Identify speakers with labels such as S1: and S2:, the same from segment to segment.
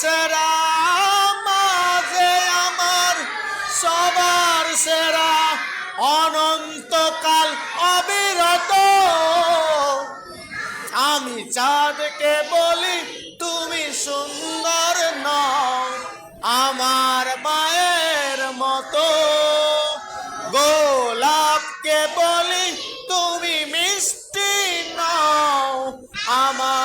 S1: সেরা মা যে আমার সবার সেরা, অনন্তকাল অবিরত। আমি চাঁদকে বলি, তুমি সুন্দর নও, আমার মায়ের মতো। গোলাপকে বলি, তুমি মিষ্টি নও, আমার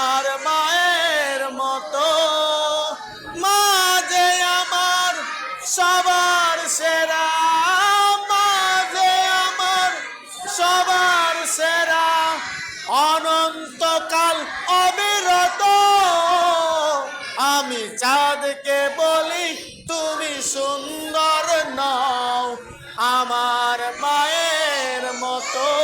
S1: সবার সেরা মাঝে আমার, সবার সেরা। অনন্তকাল অবিরত। আমি চাঁদকে বলি, তুমি সুন্দর নাও। আমার মায়ের মতো